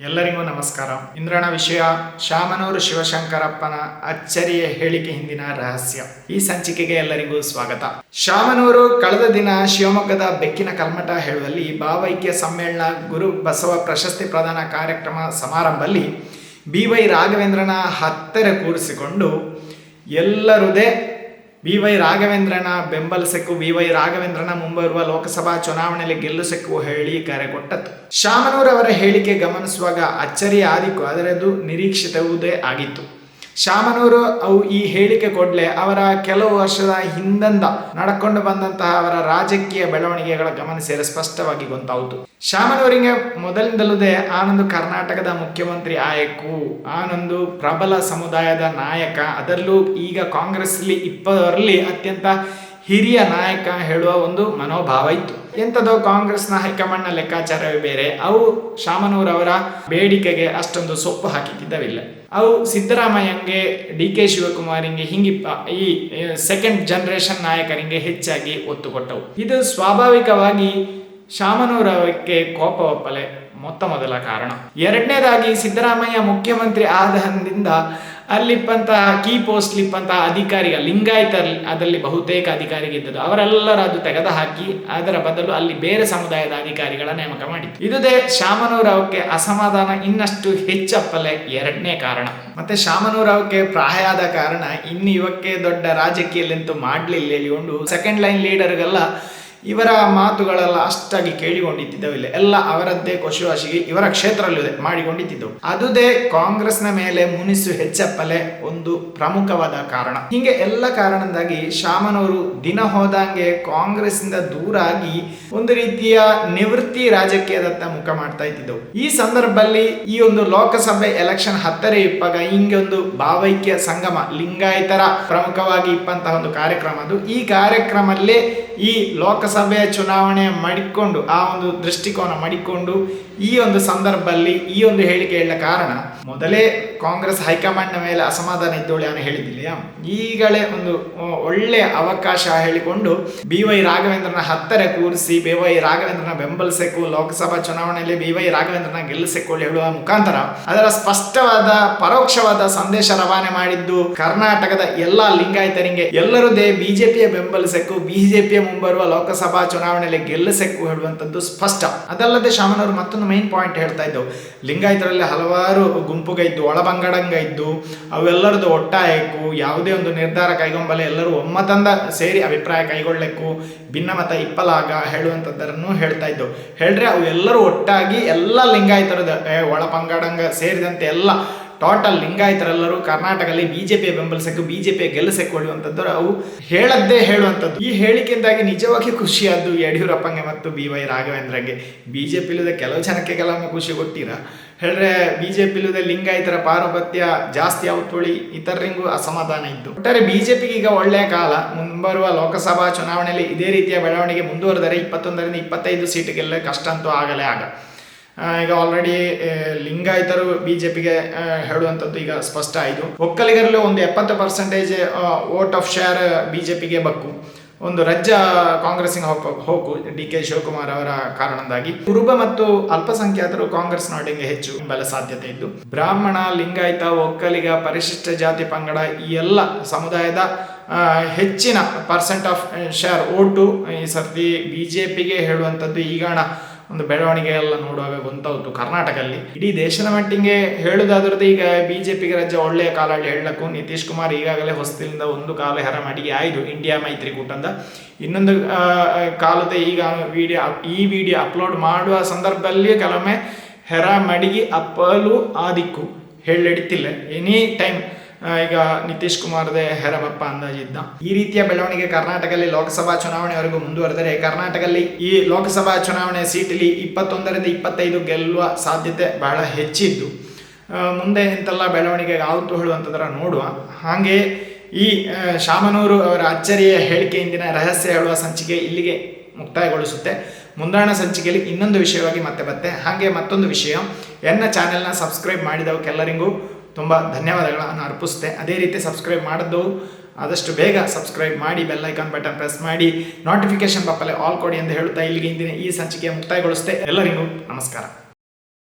ಎಲ್ಲರಿಗೂ ನಮಸ್ಕಾರ. ಇಂದ್ರನ ವಿಷಯ, ಶಾಮನೂರು ಶಿವಶಂಕರಪ್ಪನ ಅಚ್ಚರಿಯ ಹೇಳಿಕೆ ಹಿಂದಿನ ರಹಸ್ಯ. ಈ ಸಂಚಿಕೆಗೆ ಎಲ್ಲರಿಗೂ ಸ್ವಾಗತ. ಶಾಮನೂರು ಕಳೆದ ದಿನ ಶಿವಮೊಗ್ಗದ ಬೆಕ್ಕಿನ ಕಲ್ಮಠ ಹೇಳುವಲ್ಲಿ ಭಾವೈಕ್ಯ ಸಮ್ಮೇಳನ ಗುರು ಬಸವ ಪ್ರಶಸ್ತಿ ಪ್ರದಾನ ಕಾರ್ಯಕ್ರಮ ಸಮಾರಂಭದಲ್ಲಿ ಬಿ ವೈ ರಾಘವೇಂದ್ರನ ಹತ್ತಿರ ಕೂರಿಸಿಕೊಂಡು ಎಲ್ಲರದೇ ಬಿ ವೈ ರಾಘವೇಂದ್ರನ ಬೆಂಬಲಿಸಕ್ಕೂ ಬಿ ವೈ ರಾಘವೇಂದ್ರನ ಮುಂಬರುವ ಲೋಕಸಭಾ ಚುನಾವಣೆಯಲ್ಲಿ ಗೆಲ್ಲಿಸಕ್ಕೂ ಹೇಳಿ ಕರೆ ಕೊಟ್ಟದ್ದು. ಶಾಮನೂರವರ ಹೇಳಿಕೆ ಗಮನಿಸುವಾಗ ಅಚ್ಚರಿ ಆದಿಕ್ಕು ಆದರೆ ಅದು ನಿರೀಕ್ಷಿತವುದೇ ಆಗಿತ್ತು. ಶಾಮನೂರು ಅವು ಈ ಹೇಳಿಕೆ ಕೊಡ್ಲೆ, ಅವರ ಕೆಲವು ವರ್ಷದ ಹಿಂದಂದ ನಡ್ಕೊಂಡು ಬಂದಂತಹ ಅವರ ರಾಜಕೀಯ ಬೆಳವಣಿಗೆಗಳ ಗಮನ ಸೇರಿ ಸ್ಪಷ್ಟವಾಗಿ ಗೊತ್ತಾಯಿತು ಶಾಮನೂರಿಗೆ ಮೊದಲಿಂದಲೂದೇ ಆನಂದು ಕರ್ನಾಟಕದ ಮುಖ್ಯಮಂತ್ರಿ ಆಯಕು ಆನಂದು ಪ್ರಬಲ ಸಮುದಾಯದ ನಾಯಕ, ಅದರಲ್ಲೂ ಈಗ ಕಾಂಗ್ರೆಸ್ಲಿ ಇಪ್ಪರಲ್ಲಿ ಅತ್ಯಂತ ಹಿರಿಯ ನಾಯಕ ಹೇಳುವ ಒಂದು ಮನೋಭಾವ ಇತ್ತು. ಎಂಥದೋ ಕಾಂಗ್ರೆಸ್ನ ಹೈಕಮಾಂಡ್ನ ಲೆಕ್ಕಾಚಾರವೇ ಬೇರೆ. ಅವು ಶಾಮನೂರವರ ಬೇಡಿಕೆಗೆ ಅಷ್ಟೊಂದು ಸೊಪ್ಪು ಹಾಕಿದ್ದವಿಲ್ಲ ಅವು ಸಿದ್ದರಾಮಯ್ಯಂಗೆ, ಡಿ ಕೆ ಶಿವಕುಮಾರಿಂಗೆ ಹಿಂಗಿಪ್ಪ ಈ ಸೆಕೆಂಡ್ ಜನರೇಷನ್ ನಾಯಕರಿಗೆ ಹೆಚ್ಚಾಗಿ ಒತ್ತು ಕೊಟ್ಟವು ಇದು ಸ್ವಾಭಾವಿಕವಾಗಿ ಶಾಮನೂರವಕ್ಕೆ ಕೋಪ ಒಪ್ಪಲೆ ಮೊತ್ತ ಮೊದಲ ಕಾರಣ. ಎರಡನೇದಾಗಿ ಸಿದ್ದರಾಮಯ್ಯ ಮುಖ್ಯಮಂತ್ರಿ ಆದಂದಿಂದ ಅಲ್ಲಿಪ್ಪಂತಹ ಕೀ ಪೋಸ್ಟ್ ಲಿಪ್ಪಂತಹ ಅಧಿಕಾರಿಗ ಲಿಂಗಾಯತ ಅದರಲ್ಲಿ ಬಹುತೇಕ ಅಧಿಕಾರಿಗಿದ್ದದ್ದು ಅವರೆಲ್ಲರೂ ಅದು ತೆಗೆದು ಹಾಕಿ ಅದರ ಬದಲು ಅಲ್ಲಿ ಬೇರೆ ಸಮುದಾಯದ ಅಧಿಕಾರಿಗಳ ನೇಮಕ ಮಾಡಿತ್ತು ಇದುದೇ ಶಾಮನೂರಾವ್ಗೆ ಅಸಮಾಧಾನ ಇನ್ನಷ್ಟು ಹೆಚ್ಚಪ್ಪಲೆ ಎರಡನೇ ಕಾರಣ. ಮತ್ತೆ ಶಾಮನೂರಾವ್ಗೆ ಪ್ರಾಯ ಆದ ಕಾರಣ ಇನ್ನು ಇವಕ್ಕೆ ದೊಡ್ಡ ರಾಜಕೀಯಲ್ಲಂತೂ ಮಾಡ್ಲಿಲ್ಲ ಹೇಳಿಕೊಂಡು ಸೆಕೆಂಡ್ ಲೈನ್ ಲೀಡರ್ಗೆಲ್ಲ ಇವರ ಮಾತುಗಳೆಲ್ಲ ಅಷ್ಟಾಗಿ ಕೇಳಿಕೊಂಡಿದ್ದಿದ್ದವಿಲ್ಲ ಎಲ್ಲ ಅವರದ್ದೇ ಕೊಶುವಾಸಿಗೆ ಇವರ ಕ್ಷೇತ್ರದಲ್ಲಿದೆ ಮಾಡಿಕೊಂಡಿದ್ದವು ಅದುದೇ ಕಾಂಗ್ರೆಸ್ನ ಮೇಲೆ ಮುನಿಸು ಹೆಚ್ಚಪ್ಪಲೆ ಒಂದು ಪ್ರಮುಖವಾದ ಕಾರಣ. ಹಿಂಗೆ ಎಲ್ಲ ಕಾರಣದಿಂದಾಗಿ ಶಾಮನವರು ದಿನ ಹೋದಂಗೆ ಕಾಂಗ್ರೆಸ್ನಿಂದ ದೂರ ಆಗಿ ಒಂದು ರೀತಿಯ ನಿವೃತ್ತಿ ರಾಜಕೀಯದತ್ತ ಮುಖ ಮಾಡ್ತಾ ಇದ್ದಿದ್ದವು. ಈ ಸಂದರ್ಭದಲ್ಲಿ ಈ ಒಂದು ಲೋಕಸಭೆ ಎಲೆಕ್ಷನ್ ಹತ್ತರೇ ಇಪ್ಪಾಗ ಹಿಂಗೆ ಒಂದು ಭಾವೈಕ್ಯ ಸಂಗಮ ಲಿಂಗಾಯತರ ಪ್ರಮುಖವಾಗಿ ಇಪ್ಪಂತಹ ಒಂದು ಕಾರ್ಯಕ್ರಮ. ಅದು ಈ ಕಾರ್ಯಕ್ರಮಲ್ಲೇ ಈ ಲೋಕಸಭೆಯ ಚುನಾವಣೆ ಮಡಿಕೊಂಡು ಆ ಒಂದು ದೃಷ್ಟಿಕೋನ ಮಡಿಕೊಂಡು ಈ ಒಂದು ಸಂದರ್ಭದಲ್ಲಿ ಈ ಒಂದು ಹೇಳಿಕೆ ಹೇಳ ಕಾರಣ ಮೊದಲೇ ಕಾಂಗ್ರೆಸ್ ಹೈಕಮಾಂಡ್ನ ಮೇಲೆ ಅಸಮಾಧಾನ ಇದ್ದೋಳೆ ಅವನು ಹೇಳಿದ್ದಿಲ್ಲ ಈಗಲೇ ಒಂದು ಒಳ್ಳೆಯ ಅವಕಾಶ ಹೇಳಿಕೊಂಡು ಬಿ ವೈ ರಾಘವೇಂದ್ರನ ಹತ್ತರ ಕೂರಿಸಿ, ಬಿ ವೈ ರಾಘವೇಂದ್ರನ ಬೆಂಬಲಿಸಬೇಕು, ಲೋಕಸಭಾ ಚುನಾವಣೆಯಲ್ಲಿ ಬಿ ವೈ ರಾಘವೇಂದ್ರನ ಗೆಲ್ಲಿಸಿಕೊಳ್ಳಿ ಹೇಳುವ ಮುಖಾಂತರ ಅದರ ಸ್ಪಷ್ಟವಾದ, ಪರೋಕ್ಷವಾದ ಸಂದೇಶ ರವಾನೆ ಮಾಡಿದ್ದು ಕರ್ನಾಟಕದ ಎಲ್ಲಾ ಲಿಂಗಾಯತರಿಗೆ ಎಲ್ಲರದೇ ಬಿಜೆಪಿಯ ಬೆಂಬಲಿಸಕ್ಕೂ ಬಿಜೆಪಿಯ ಮುಂಬರುವ ಲೋಕಸಭಾ ಚುನಾವಣೆಯಲ್ಲಿ ಗೆಲ್ಲಿಸಕ್ಕೂ ಹೇಳುವಂಥದ್ದು ಸ್ಪಷ್ಟ. ಅದಲ್ಲದೆ ಶಾಮನವರು ಮತ್ತೊಂದು ಮೈನ್ ಪಾಯಿಂಟ್ ಹೇಳ್ತಾ ಇದ್ದವು. ಲಿಂಗಾಯತರಲ್ಲಿ ಹಲವಾರು ಗುಂಪುಗೈದ್ದು ಒಳಬಂಗಡಂಗ ಇದ್ದು ಅವೆಲ್ಲರದ್ದು ಒಟ್ಟಾಯಕ್ಕು ಯಾವುದೇ ಒಂದು ನಿರ್ಧಾರ ಕೈಗೊಂಬಲೆ ಎಲ್ಲರೂ ಒಮ್ಮತಂದ ಸೇರಿ ಅಭಿಪ್ರಾಯ ಕೈಗೊಳ್ಳಕ್ಕೂ ಭಿನ್ನಮತ ಇಪ್ಪಲಾಗ ಹೇಳುವಂಥದ್ದರನ್ನು ಹೇಳ್ತಾ ಇದ್ದವು ಹೇಳ್ರೆ ಅವು ಎಲ್ಲರೂ ಒಟ್ಟಾಗಿ ಎಲ್ಲ ಲಿಂಗಾಯತರದ ಒಳಪಂಗಡಂಗ ಸೇರಿದಂತೆ ಎಲ್ಲ ಟೋಟಲ್ ಲಿಂಗಾಯತರೆಲ್ಲರೂ ಕರ್ನಾಟಕದಲ್ಲಿ ಬಿಜೆಪಿ ಬೆಂಬಲಿಸಕ್ಕೆ ಬಿಜೆಪಿ ಗೆಲ್ಲಿಸಿಕೊಳ್ಳುವಂಥದ್ದು ಅವು ಹೇಳದ್ದೇ ಹೇಳುವಂಥದ್ದು. ಈ ಹೇಳಿಕೆಯಿಂದಾಗಿ ನಿಜವಾಗಿ ಖುಷಿಯಾದ್ದು ಯಡಿಯೂರಪ್ಪಂಗೆ ಮತ್ತು ಬಿ ವೈ ರಾಘವೇಂದ್ರಂಗೆ. ಬಿಜೆಪಿಲಿದೆ ಕೆಲವು ಜನಕ್ಕೆ ಕೆಲವೊಮ್ಮೆ ಖುಷಿ ಕೊಟ್ಟಿರ? ಹೇಳ್ರೆ ಬಿಜೆಪಿಲಿದೆ ಲಿಂಗಾಯತರ ಪಾರುಪತ್ಯ ಜಾಸ್ತಿ ಔತುಳಿ ಇತರರಿಗೂ ಅಸಮಾಧಾನ ಇದ್ದು. ಒಟ್ಟಾರೆ ಬಿಜೆಪಿಗೆ ಈಗ ಒಳ್ಳೆಯ ಕಾಲ. ಮುಂಬರುವ ಲೋಕಸಭಾ ಚುನಾವಣೆಯಲ್ಲಿ ಇದೇ ರೀತಿಯ ಬೆಳವಣಿಗೆ ಮುಂದುವರೆದರೆ ಇಪ್ಪತ್ತೊಂದರಿಂದ ಇಪ್ಪತ್ತೈದು ಸೀಟ್ಗೆಲ್ಲ ಕಷ್ಟ ಅಂತೂ ಆಗಲೇ ಆಗ. ಈಗ ಆಲ್ರೆಡಿ ಲಿಂಗಾಯತರು ಬಿ ಜೆ ಪಿಗೆ ಹೇಳುವಂಥದ್ದು ಈಗ ಸ್ಪಷ್ಟ ಆಯಿತು. ಒಕ್ಕಲಿಗರಲ್ಲೂ ಒಂದು ಎಪ್ಪತ್ತು percentage vote of share B J ಪಿಗೆ ಬಕ್ಕು. ಒಂದು ರಜ್ಜ ಕಾಂಗ್ರೆಸ್ಸಿಗೆ ಹೋಗು ಡಿ ಕೆ ಶಿವಕುಮಾರ್ ಅವರ ಕಾರಣದಿಂದಾಗಿ ಕುರುಬ ಮತ್ತು ಅಲ್ಪಸಂಖ್ಯಾತರು ಕಾಂಗ್ರೆಸ್ ನಾಡಿಗೆ ಹೆಚ್ಚು ಬೆಲೆ ಸಾಧ್ಯತೆ ಇದ್ದು, ಬ್ರಾಹ್ಮಣ, ಲಿಂಗಾಯತ, ಒಕ್ಕಲಿಗ, ಪರಿಶಿಷ್ಟ ಜಾತಿ ಪಂಗಡ ಈ ಎಲ್ಲ ಸಮುದಾಯದ ಹೆಚ್ಚಿನ ಪರ್ಸೆಂಟ್ ಆಫ್ ಶೇರ್ ಓಟು ಈ ಸರ್ತಿ ಬಿ ಜೆ ಪಿಗೆ ಹೇಳುವಂಥದ್ದು ಈಗಾಣ ಒಂದು ಬೆಳವಣಿಗೆ ಎಲ್ಲ ನೋಡುವಾಗ ಗೊತ್ತಾಯ್ತು ಕರ್ನಾಟಕದಲ್ಲಿ. ಇಡೀ ದೇಶದ ಮಟ್ಟಿಗೆ ಹೇಳುದಾದ್ರದ್ದು ಈಗ ಬಿಜೆಪಿಗೆ ರಾಜ್ಯ ಒಳ್ಳೆಯ ಕಾಲ ಹೇಳಕ್ಕೂ ನಿತೀಶ್ ಕುಮಾರ್ ಈಗಾಗಲೇ ಹೊಸದಿಂದ ಒಂದು ಕಾಲ ಹೆರ ಮಡಿಗೆ ಆಯಿತು ಇಂಡಿಯಾ ಮೈತ್ರಿಕೂಟಂದ ಇನ್ನೊಂದು ಕಾಲದ ಈಗ ವಿಡಿಯೋ, ಈ ವಿಡಿಯೋ ಅಪ್ಲೋಡ್ ಮಾಡುವ ಸಂದರ್ಭದಲ್ಲಿ ಕೆಲವೊಮ್ಮೆ ಹೆರ ಮಡಿಗೆ ಅಪ್ಪಲು ಆದಿಕ್ಕು ಹೇಳಿಡ್ತಿಲ್ಲ ಎನಿ ಟೈಮ್ ಈಗ ನಿತೀಶ್ ಕುಮಾರ್ದೇ ಹೆರಬಪ್ಪ ಅಂದಾಜಿದ್ದ ಈ ರೀತಿಯ ಬೆಳವಣಿಗೆ ಕರ್ನಾಟಕದಲ್ಲಿ ಲೋಕಸಭಾ ಚುನಾವಣೆವರೆಗೂ ಮುಂದುವರೆದರೆ ಕರ್ನಾಟಕದಲ್ಲಿ ಈ ಲೋಕಸಭಾ ಚುನಾವಣೆ ಸೀಟಲ್ಲಿ ಇಪ್ಪತ್ತೊಂದರಿಂದ ಇಪ್ಪತ್ತೈದು ಗೆಲ್ಲುವ ಸಾಧ್ಯತೆ ಬಹಳ ಹೆಚ್ಚಿದ್ದು. ಮುಂದೆ ಇಂತೆಲ್ಲ ಬೆಳವಣಿಗೆ ಆವತ್ತು ಹೇಳುವಂಥದ್ರ ನೋಡುವ. ಹಾಗೆ ಈ ಶಾಮನೂರು ಅವರ ಅಚ್ಚರಿಯ ಹೇಳಿಕೆಯಿಂದಿನ ರಹಸ್ಯ ಹೇಳುವ ಸಂಚಿಕೆ ಇಲ್ಲಿಗೆ ಮುಕ್ತಾಯಗೊಳಿಸುತ್ತೆ. ಮುಂದಾಣ ಸಂಚಿಕೆಯಲ್ಲಿ ಇನ್ನೊಂದು ವಿಷಯವಾಗಿ ಮತ್ತೆ ಬತ್ತೆ ಹಾಗೆ ಮತ್ತೊಂದು ವಿಷಯ, ಎನ್ನ ಚಾನೆಲ್ನ ಸಬ್ಸ್ಕ್ರೈಬ್ ಮಾಡಿದವಕ್ಕೆಲ್ಲರಿಗೂ ತುಂಬ ಧನ್ಯವಾದಗಳನ್ನು ಅರ್ಪಿಸುತ್ತೆ. ಅದೇ ರೀತಿ ಸಬ್ಸ್ಕ್ರೈಬ್ ಮಾಡಿದ್ದು ಆದಷ್ಟು ಬೇಗ ಸಬ್ಸ್ಕ್ರೈಬ್ ಮಾಡಿ ಬೆಲ್ ಐಕಾನ್ ಬಟನ್ ಪ್ರೆಸ್ ಮಾಡಿ ನೋಟಿಫಿಕೇಶನ್ ಬಪ್ಪಲೆ ಆಲ್ ಕೊಡಿ ಎಂದು ಹೇಳುತ್ತಾ ಇಲ್ಲಿಗೆ ಇಂದಿನ ಈ ಸಂಚಿಕೆ ಮುಕ್ತಾಯಗೊಳಿಸುತ್ತೆ ಎಲ್ಲರಿಗೂ ನಮಸ್ಕಾರ.